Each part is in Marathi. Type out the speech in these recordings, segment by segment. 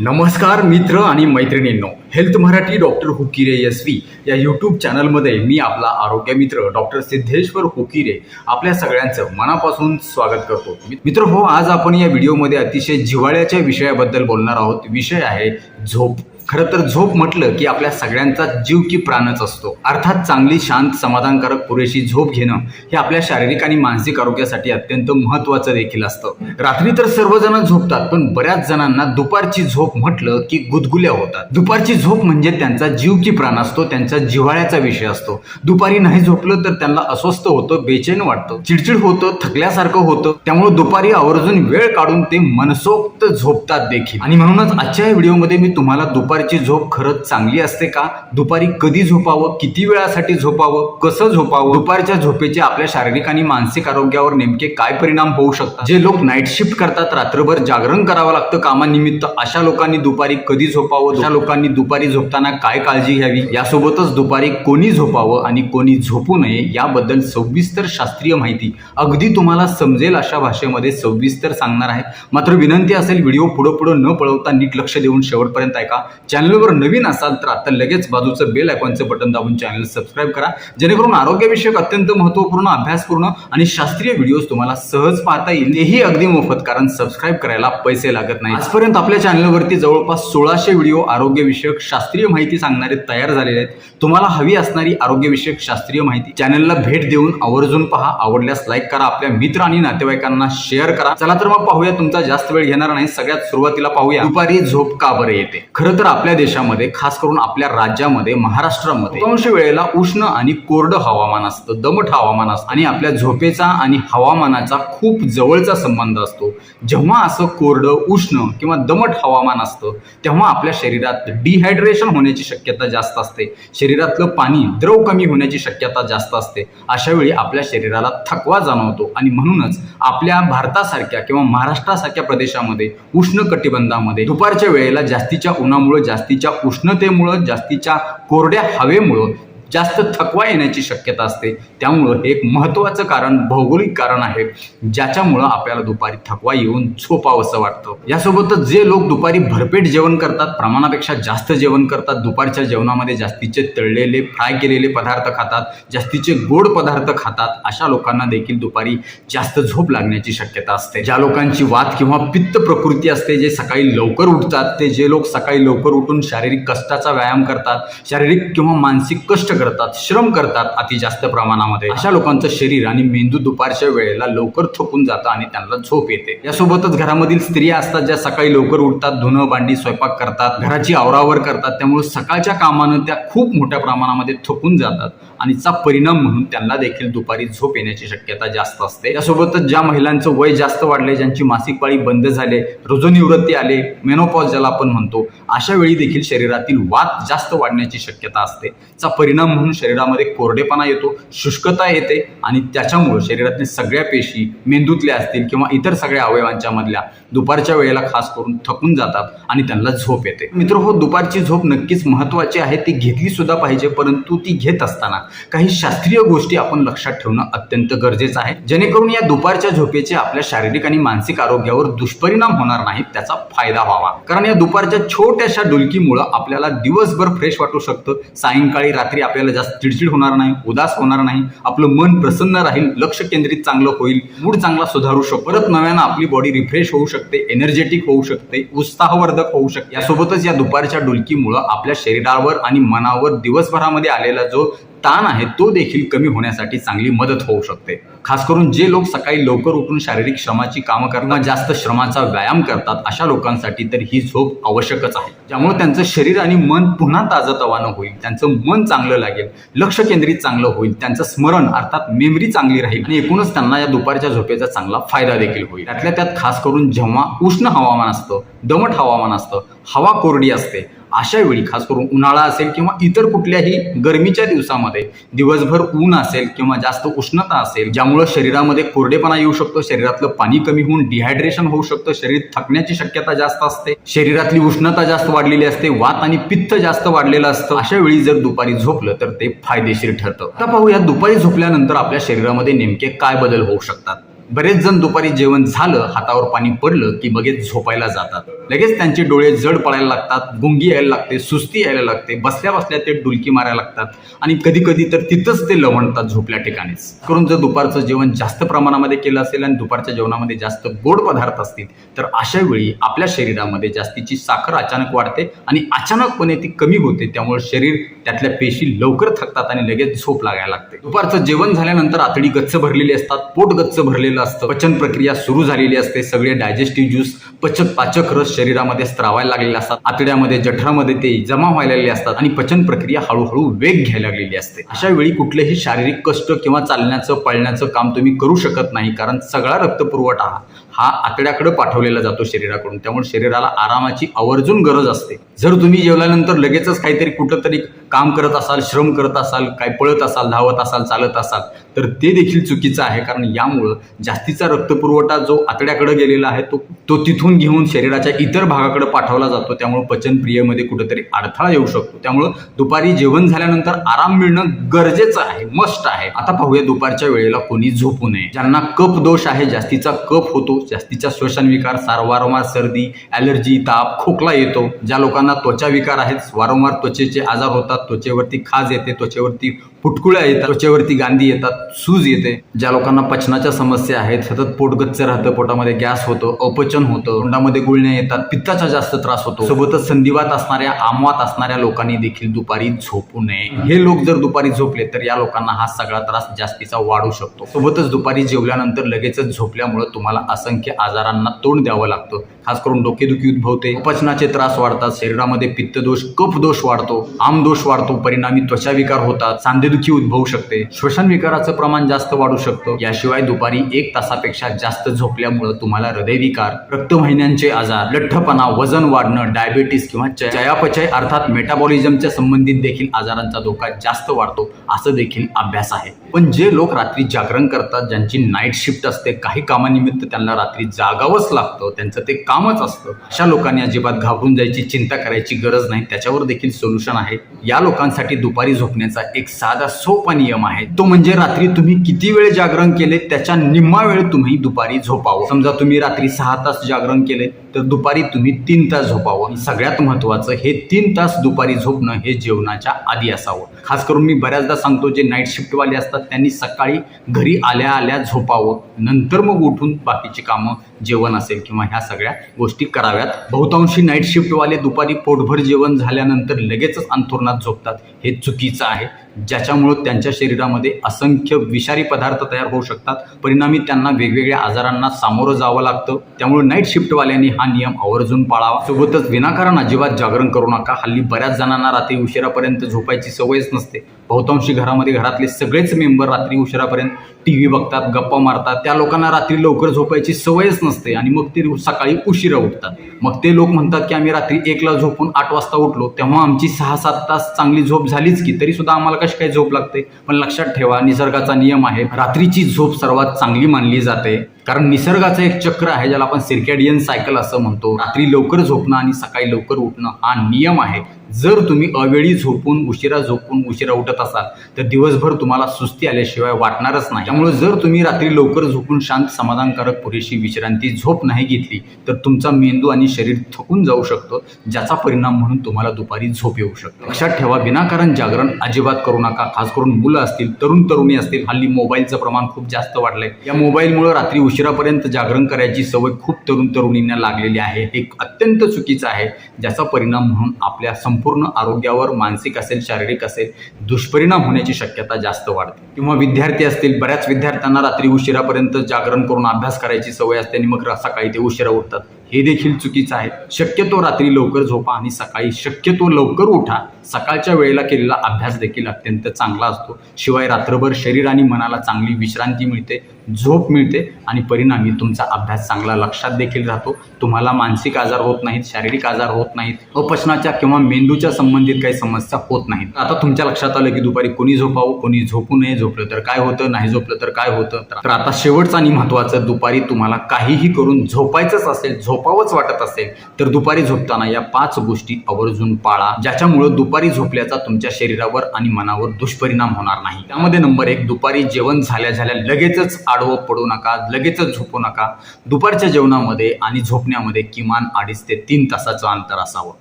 नमस्कार मित्र आणि मैत्रिणींनो health Marathi doctor Hukire S V या यूट्यूब चॅनलमध्ये मी आपला आरोग्य मित्र डॉक्टर सिद्धेश्वर हुकिरे आपल्या सगळ्यांचं मनापासून स्वागत करतो. मित्र हो आज आपण या व्हिडिओमध्ये अतिशय जिव्हाळ्याच्या विषयाबद्दल बोलणार आहोत. विषय आहे झोप. खरं तर झोप म्हटलं की आपल्या सगळ्यांचा जीव की प्राणच असतो. अर्थात चांगली शांत समाधानकारक पुरेशी झोप घेणं हे आपल्या शारीरिक आणि मानसिक आरोग्यासाठी अत्यंत महत्त्वाचं देखील असतं. रात्री तर सर्वजण झोपतात पण बऱ्याच जणांना दुपारची झोप म्हटलं की गुदगुल्या होतात. दुपारची झोप म्हणजे त्यांचा जीव की प्राण असतो त्यांचा जिव्हाळ्याचा विषय असतो. दुपारी नाही झोपलं तर त्यांना अस्वस्थ होतं बेचैन वाटतं. चिडचिड होतं थकल्यासारखं होतं. त्यामुळे दुपारी आवर्जून वेळ काढून ते मनसोक्त झोपतात देखील. आणि म्हणूनच आजच्या व्हिडिओमध्ये मी तुम्हाला दुपारची झोप खरंच चांगली असते का? दुपारी कधी झोपावं? किती वेळासाठी झोपावं? कसं झोपावं? दुपारच्या झोपेचे आपल्या शारीरिक आणि मानसिक आरोग्यावर नेमके काय परिणाम होऊ शकतात? जे लोक नाईट शिफ्ट करतात रात्रभर जागरण करावं लागतं कामानिमित्त अशा लोकांनी दुपारी कधी झोपावं? अशा लोकांनी दुपारी झोपताना काय काळजी घ्यावी? यासोबतच दुपारी कोणी झोपावं आणि कोणी झोपू नये याबद्दल सविस्तर शास्त्रीय माहिती अगदी तुम्हाला समजेल अशा भाषेमध्ये सविस्तर सांगणार आहे. मात्र विनंती असेल व्हिडिओ पुढं पुढं न पळवता नीट लक्ष देऊन शेवटपर्यंत ऐका. चॅनलवर नवीन असाल तर आता लगेच बाजूचं बेल आयकॉनचं बटन दाबून चॅनल सबस्क्राईब करा. जेणेकरून आरोग्यविषयक अत्यंत महत्त्वपूर्ण अभ्यासपूर्ण आणि शास्त्रीय व्हिडिओज तुम्हाला सहज पाहता येईल. हेही अगदी मोफत कारण सबस्क्राईब करायला पैसे लागत नाही आजपर्यंत आपल्या चॅनलवरती जवळपास सोळाशे व्हिडिओ आरोग्यविषयक शास्त्रीय माहिती सांगणारे तयार झालेले आहेत. तुम्हाला हवी असणारी आरोग्यविषयक शास्त्रीय माहिती चॅनलला भेट देऊन आवर्जून पहा. आवडल्यास लाईक करा. आपल्या मित्र आणि नातेवाईकांना शेअर करा. चला तर मग पाहूया. तुमचा जास्त वेळ घेणार नाही. सगळ्यात सुरुवातीला पाहूया. दुपारी झोप का बरं येते? खरं तर आपल्या देशामध्ये खास करून आपल्या राज्यामध्ये महाराष्ट्रामध्ये बहुतांश वेळेला उष्ण आणि कोरडं हवामान असतं दमट हवामान असतं आणि आपल्या झोपेचा आणि हवामानाचा खूप जवळचा संबंध असतो. जेव्हा असं कोरडं उष्ण किंवा दमट हवामान असतं तेव्हा आपल्या शरीरात डिहायड्रेशन होण्याची शक्यता जास्त असते. शरीरातलं पाणी द्रव कमी होण्याची शक्यता जास्त असते. अशा वेळी आपल्या शरीराला थकवा जाणवतो आणि म्हणूनच आपल्या भारतासारख्या किंवा महाराष्ट्रासारख्या प्रदेशामध्ये उष्ण कटिबंधामध्ये दुपारच्या वेळेला जास्तीच्या उन्हामुळे जास्तीच्या उष्णतेमुळं जास्तीच्या कोरड्या हवेमुळं जास्त थकवा येण्याची शक्यता असते. त्यामुळं हे एक महत्त्वाचं कारण भौगोलिक कारण आहे. ज्याच्यामुळं आपल्याला दुपारी थकवा येऊन झोपावंसं वाटतं. यासोबतच जे लोक दुपारी भरपेट जेवण करतात प्रमाणापेक्षा जास्त जेवण करतात दुपारच्या जेवणामध्ये जास्तीचे तळलेले फ्राय केलेले पदार्थ खातात जास्तीचे गोड पदार्थ खातात अशा लोकांना देखील दुपारी जास्त झोप लागण्याची शक्यता असते. ज्या लोकांची वात किंवा पित्त प्रकृती असते जे सकाळी लवकर उठतात ते जे लोक सकाळी लवकर उठून शारीरिक कष्टाचा व्यायाम करतात शारीरिक किंवा मानसिक कष्ट करतात श्रम करतात अति जास्त प्रमाणामध्ये. अशा लोकांचं शरीर आणि मेंदू दुपारच्या वेळेला लवकर थकून जातं आणि त्यांना झोप येते. यासोबतच घरामधील स्त्रिया असतात ज्या सकाळी लवकर उठतात धुणं भांडी स्वयंपाक करतात घराची आवरावर करतात. त्यामुळे सकाळच्या कामानं त्या खूप मोठ्या प्रमाणामध्ये थकून जातात आणि चा परिणाम म्हणून त्यांना देखील दुपारी झोप येण्याची शक्यता जास्त असते. यासोबतच ज्या महिलांचं वय जास्त वाढले ज्यांची मासिक पाळी बंद झाले रुजनिवृत्ती आले मेनोपॉज ज्याला आपण म्हणतो अशा वेळी देखील शरीरातील वात जास्त वाढण्याची शक्यता असते. चा परिणाम म्हणून शरीरामध्ये कोरडेपणा येतो शुष्कता येते आणि त्याच्यामुळं शरीरातील सगळ्या पेशी मेंदूतल्या असतील किंवा इतर सगळ्या अवयवांच्या मधल्या दुपारच्या वेळेला खास करून थकून जातात आणि त्यांना झोप येते. मित्र हो दुपारची झोप नक्कीच महत्त्वाची आहे ती घेतली सुद्धा पाहिजे परंतु ती घेत असताना काही शास्त्रीय गोष्टी आपण लक्षात ठेवणं अत्यंत गरजेचं आहे. जेणेकरून या दुपारच्या झोपेचे आपल्या शारीरिक आणि मानसिक आरोग्यावर दुष्परिणाम होणार नाहीत त्याचा फायदा व्हावा. कारण या दुपारच्या छोट्याशा डुलकीमुळं आपल्याला दिवसभर फ्रेश वाटू शकतं. सायंकाळी रात्री आपल्याला जास्त चिडचिड होणार नाही उदास होणार नाही आपलं मन प्रसन्न राहील लक्ष केंद्रित चांगलं होईल मूड चांगला सुधारू शकतो. परत नव्यानं आपली बॉडी रिफ्रेश होऊ शकते. एनर्जेटिक होऊ शकते उत्साहवर्धक होऊ शकते. यासोबतच या दुपारच्या डुलकीमुळं आपल्या शरीरावर आणि मनावर दिवसभरामध्ये आलेला जो ताण आहे तो देखील कमी होण्यासाठी चांगली मदत होऊ शकते. खास करून जे लोक सकाळी लवकर उठून शारीरिक श्रमाची कामं करणं जास्त श्रमाचा व्यायाम करतात अशा लोकांसाठी तर ही झोप आवश्यकच आहे. ज्यामुळे त्यांचं शरीर आणि मन पुन्हा ताजतवानं होईल त्यांचं मन चांगलं लागेल लक्ष केंद्रित चांगलं होईल त्यांचं स्मरण अर्थात मेमरी चांगली राहील. आणि एकूणच त्यांना या दुपारच्या झोपेचा चांगला फायदा देखील होईल. त्यातल्या त्यात खास करून जेव्हा उष्ण हवामान असतं दमट हवामान असतं हवा कोरडी असते अशा वेळी खास करून उन्हाळा असेल किंवा इतर कुठल्याही गरमीच्या दिवसामध्ये दिवसभर ऊन असेल किंवा जास्त उष्णता असेल ज्यामुळं शरीरामध्ये कोरडेपणा येऊ शकतो शरीरातलं पाणी कमी होऊन डिहायड्रेशन होऊ शकतं शरीर थकण्याची शक्यता जास्त असते शरीरातली उष्णता जास्त वाढलेली असते वात आणि पित्त जास्त वाढलेलं असतं अशा वेळी जर दुपारी झोपलं तर ते फायदेशीर ठरतं. आता पाहूया दुपारी झोपल्यानंतर आपल्या शरीरामध्ये नेमके काय बदल होऊ शकतात? बरेच जण दुपारी जेवण झालं हातावर पाणी पडलं की लगेच झोपायला जातात. लगेच त्यांचे डोळे जड पडायला लागतात गुंगी यायला लागते सुस्ती यायला लागते बसल्या बसल्या ते डुलकी मारायला लागतात. आणि कधी कधी तर तिथंच ते लवणतात झोपल्या ठिकाणीच. करून जर दुपारचं जेवण जास्त प्रमाणामध्ये केलं असेल आणि दुपारच्या जेवणामध्ये जास्त गोड पदार्थ असतील तर अशा वेळी आपल्या शरीरामध्ये जास्तीची साखर अचानक वाढते आणि अचानकपणे ती कमी होते. त्यामुळे शरीर त्यातल्या पेशी लवकर थकतात आणि लगेच झोप लागायला लागते. दुपारचं जेवण झाल्यानंतर आतडी गच्च भरलेली असतात पोट गच्च भरलेलं असतं पचन प्रक्रिया सुरू झालेली असते सगळे डायजेस्टिव्ह ज्यूस पचक पाचक रस शरीरामध्ये स्त्रावायला लागलेले असतात आतड्यामध्ये जठरामध्ये ते जमा व्हायला असतात आणि पचन प्रक्रिया हळूहळू वेग घ्यायला लागलेली असते. अशा वेळी कुठलेही शारीरिक कष्ट किंवा चालण्याचं पळण्याचं काम तुम्ही करू शकत नाही कारण सगळा रक्तपुरवठा हा आतड्याकडे पाठवलेला जातो शरीराकडून. त्यामुळे शरीराला आरामाची आवर्जून गरज असते. जर तुम्ही जेवल्यानंतर लगेचच काहीतरी कुठंतरी काम करत असाल श्रम करत असाल काय पळत असाल धावत असाल चालत असाल तर ते देखील चुकीचं आहे. कारण यामुळं जास्तीचा रक्तपुरवठा जो आतड्याकडे गेलेला आहे तो तो तिथून घेऊन शरीराच्या इतर भागाकडे पाठवला जातो. त्यामुळे पचनक्रियेमध्ये कुठेतरी अडथळा येऊ शकतो. त्यामुळं दुपारी जेवण झाल्यानंतर आराम मिळणं गरजेचं आहे मस्ट आहे. आता पाहूया दुपारच्या वेळेला कोणी झोपू नये. ज्यांना कप दोष आहे जास्तीचा कप होतो जास्तीचा श्वसन विकार सार वारंवार सर्दी ॲलर्जी ताप खोकला येतो. ज्या लोकांना त्वचा विकार आहेत वारंवार त्वचेचे आजार होतात त्वचेवरती खाज येते त्वचेवरती फुटकुळ्या येतात त्वचेवरती गांधी येतात. सूज येते. ज्या लोकांना पचनाच्या समस्या आहेत सतत पोटगच्च राहतं पोटामध्ये गॅस होतं अपचन होतं तोंडामध्ये गुळण्या येतात पित्ताचा जास्त त्रास होतो. सोबतच संधिवात असणाऱ्या आमवात असणाऱ्या लोकांनी देखील दुपारी झोपू नये. हे लोक जर दुपारी झोपले तर या लोकांना हा सगळा त्रास जास्तीचा वाढू शकतो. सोबतच दुपारी जेवल्यानंतर लगेचच झोपल्यामुळे तुम्हाला असंख्य आजारांना तोंड द्यावं लागतं. खास करून डोकेदुखी उद्भवते. पचनाचे त्रास वाढतात. शरीरामध्ये पित्तदोष कफ दोष वाढतो. आमदोष वाढतो. परिणामी त्वचा विकार होतात. सांधेदुखी उद्भवू शकते. श्वसन विकाराचं प्रमाण जास्त वाढू शकतं. याशिवाय दुपारी एक तासापेक्षा जास्त झोपल्यामुळे तुम्हाला हृदयविकार रक्तवाहिन्यांचे आजार लठ्ठपणा वजन वाढणं डायबेटीस किंवा चयापचय अर्थात मेटाबॉलिझमच्या संबंधित देखील आजारांचा धोका जास्त वाढतो असं देखील अभ्यास आहे. पण जे लोक रात्री जागरण करतात ज्यांची नाईट शिफ्ट असते काही कामानिमित्त त्यांना रात्री जागावंच लागतं त्यांचं ते कामच असतं. अशा लोकांनी अजिबात घाबरून जायची चिंता करायची गरज नाही त्याच्यावर देखील सोल्युशन आहे. या लोकांसाठी दुपारी झोपण्याचा एक साधा सोपा नियम आहे. तो म्हणजे रात्री तुम्ही किती वेळ जागरण केले त्याच्या निम्मा वेळ तुम्ही दुपारी झोपावं. समजा तुम्ही रात्री सहा तास जागरण केले तर दुपारी तुम्ही तीन तास झोपावं. सगळ्यात महत्त्वाचं हे तीन तास दुपारी झोपणं हे जेवणाच्या आधी असावं. खास करून मी बऱ्याचदा सांगतो जे नाईट शिफ्टवाले असतात त्यांनी सकाळी घरी आल्या आल्या झोपावं. नंतर मग उठून बाकीची कामं जेवण असेल किंवा ह्या सगळ्या गोष्टी कराव्यात. बहुतांशी नाईट शिफ्टवाले दुपारी पोटभर जेवण झाल्यानंतर लगेचच अंथरुणात झोपतात. हे चुकीचं आहे. ज्याच्यामुळं त्यांच्या शरीरामध्ये असंख्य विषारी पदार्थ तयार होऊ शकतात. परिणामी त्यांना वेगवेगळ्या आजारांना सामोरं जावं लागतं. त्यामुळे नाईट शिफ्टवाल्यांनी हा नियम आवर्जून पाळावा. सोबतच विनाकारण अजिबात जागरण करू नका. हल्ली बऱ्याच जणांना रात्री उशिरापर्यंत झोपायची सवयच नसते. बहुतांशी घरामध्ये घरातले सगळेच मेंबर रात्री उशिरापर्यंत टी व्ही बघतात गप्पा मारतात. त्या लोकांना रात्री लवकर झोपायची सवयच नसते आणि मग ते सकाळी उशिरा उठतात. मग ते लोक म्हणतात की आम्ही रात्री एकला झोपून आठ वाजता उठलो तेव्हा आमची सहा सात तास चांगली झोप झालीच की तरी सुद्धा आम्हाला कशी काय झोप लागते? पण लक्षात ठेवा निसर्गाचा नियम आहे रात्रीची झोप सर्वात चांगली मानली जाते. कारण निसर्गाचं एक चक्र आहे ज्याला आपण सिरकॅडियन सायकल असं म्हणतो. रात्री लवकर झोपणं आणि सकाळी लवकर उठणं हा नियम आहे. जर तुम्ही अवेळी झोपून उशिरा झोपून उशिरा उठत असाल तर दिवसभर तुम्हाला सुस्ती आल्याशिवाय वाटणारच नाही. त्यामुळे जर तुम्ही रात्री लवकर झोपून शांत समाधानकारक पुरेशी विश्रांती झोप नाही घेतली तर तुमचा मेंदू आणि शरीर थकून जाऊ शकतो ज्याचा परिणाम म्हणून तुम्हाला दुपारी झोप येऊ शकतो. लक्षात ठेवा विनाकारण जागरण अजिबात करू नका. खास करून मुलं असतील तरुण तरुणी असतील हल्ली मोबाईलचं प्रमाण खूप जास्त वाढलंय. या मोबाईलमुळे रात्री उशिरापर्यंत जागरण करायची सवय खूप तरुण तरुणींना लागलेली आहे. हे अत्यंत चुकीचं आहे ज्याचा परिणाम म्हणून आपल्या संपूर्ण आरोग्यावर मानसिक असेल शारीरिक असेल दुष्परिणाम होण्याची शक्यता जास्त वाढते. किंवा विद्यार्थी असतील बऱ्याच विद्यार्थ्यांना रात्री उशिरापर्यंत जागरण करून अभ्यास करायची सवय असते आणि मग सकाळी ते उशिरा उठतात. हे देखील चुकीचं आहे. शक्यतो रात्री लवकर झोपा आणि सकाळी शक्यतो लवकर उठा. सकाळच्या वेळेला केलेला अभ्यास देखील अत्यंत चांगला असतो. शिवाय रात्रभर शरीर आणि मनाला चांगली विश्रांती मिळते झोप मिळते आणि परिणामी तुमचा अभ्यास चांगला लक्षात देखील राहतो. तुम्हाला मानसिक आजार होत नाहीत शारीरिक आजार होत नाहीत अपचनाच्या किंवा मेंदूच्या संबंधित काही समस्या होत नाहीत. आता तुमच्या लक्षात आलं की दुपारी कोणी झोपावं कोणी झोपू नये. झोपलं तर काय होतं नाही झोपलं तर काय होतं? तर आता शेवटचं आणि महत्त्वाचं दुपारी तुम्हाला काहीही करून झोपायचंच असेल झोप झोपावंच वाटत असेल तर दुपारी झोपताना या पाच गोष्टी आवर्जून पाळा ज्याच्यामुळं दुपारी झोपल्याचा तुमच्या शरीरावर आणि मनावर दुष्परिणाम होणार नाही. त्यामध्ये नंबर एक दुपारी जेवण झाल्या झाल्या लगेचच आडवं पडू नका लगेचच झोपू नका. दुपारच्या जेवणामध्ये आणि झोपण्यामध्ये किमान अडीच ते तीन तासाचं अंतर असावं.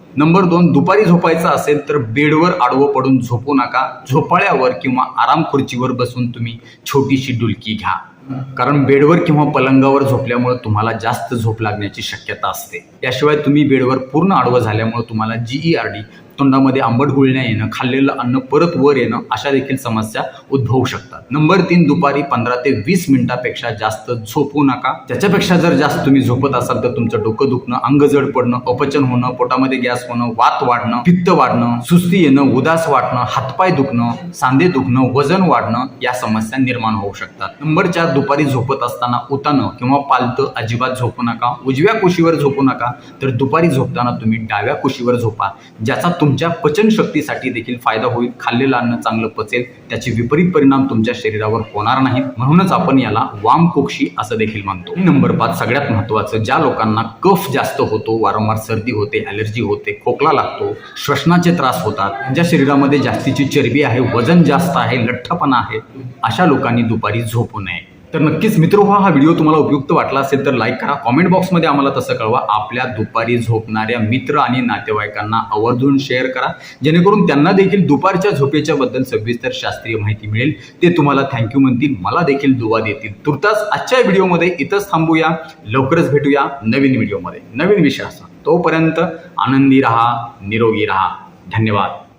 नंबर दोन दुपारी झोपायचं असेल तर बेडवर आडवं पडून झोपू नका. झोपाळ्यावर किंवा आराम खुर्चीवर बसून तुम्ही छोटीशी डुलकी घ्या. कारण बेडवर किंवा पलंगावर झोपल्यामुळे तुम्हाला जास्त झोप लागण्याची शक्यता असते. याशिवाय तुम्ही बेडवर पूर्ण आडवं झाल्यामुळे तुम्हाला जीई आर डी तोंडामध्ये आंबट गुळण्या येणं खाल्लेलं अन्न परत वर येणं अशा देखील समस्या उद्भवू शकतात. नंबर तीन दुपारी पंधरा ते वीस मिनिटापेक्षा जास्त झोपू नका. त्याच्यापेक्षा जर जास्त तुम्ही झोपत असाल तर तुमचं डोकं दुखणं अंग जड पडणं अपचन होणं पोटामध्ये गॅस होणं वात वाढणं पित्त वाढणं सुस्ती येणं उदास वाटणं हातपाय दुखणं सांधे दुखणं वजन वाढणं या समस्या निर्माण होऊ शकतात. नंबर चार दुपारी झोपत असताना उतानं किंवा पालतं अजिबात झोपू नका. उजव्या कुशीवर झोपू नका. तर दुपारी झोपताना तुम्ही डाव्या कुशीवर झोपा ज्याचा तुमच्या पचनशक्तीसाठी देखील फायदा होईल. खाल्लेलं अन्न चांगलं पचेल. त्याचे विपरीत परिणाम तुमच्या शरीरावर होणार नाहीत. म्हणूनच आपण याला वाम कोक्षी असं देखील मानतो नंबर पाच सगळ्यात महत्वाचं ज्या लोकांना कफ जास्त होतो वारंवार सर्दी होते ॲलर्जी होते खोकला लागतो श्वसनाचे त्रास होतात त्यांच्या शरीरामध्ये जास्तीची चरबी आहे वजन जास्त आहे लठ्ठपणा आहे अशा लोकांनी दुपारी झोपू नये. तर नक्कीच मित्र हा हा व्हिडिओ तुम्हाला उपयुक्त वाटला असेल तर लाईक करा. कॉमेंट बॉक्समध्ये आम्हाला तसं कळवा. आपल्या दुपारी झोपणाऱ्या मित्र आणि नातेवाईकांना आवर्जून शेअर करा. जेणेकरून त्यांना देखील दुपारच्या झोपेच्या बद्दल सविस्तर शास्त्रीय माहिती मिळेल. ते तुम्हाला थँक्यू म्हणतील. मला देखील दुवा देतील. तुर्तास आजच्या व्हिडिओमध्ये इथंच थांबूया. लवकरच भेटूया नवीन व्हिडिओमध्ये. नवीन विषय असा. तोपर्यंत आनंदी राहा निरोगी राहा. धन्यवाद.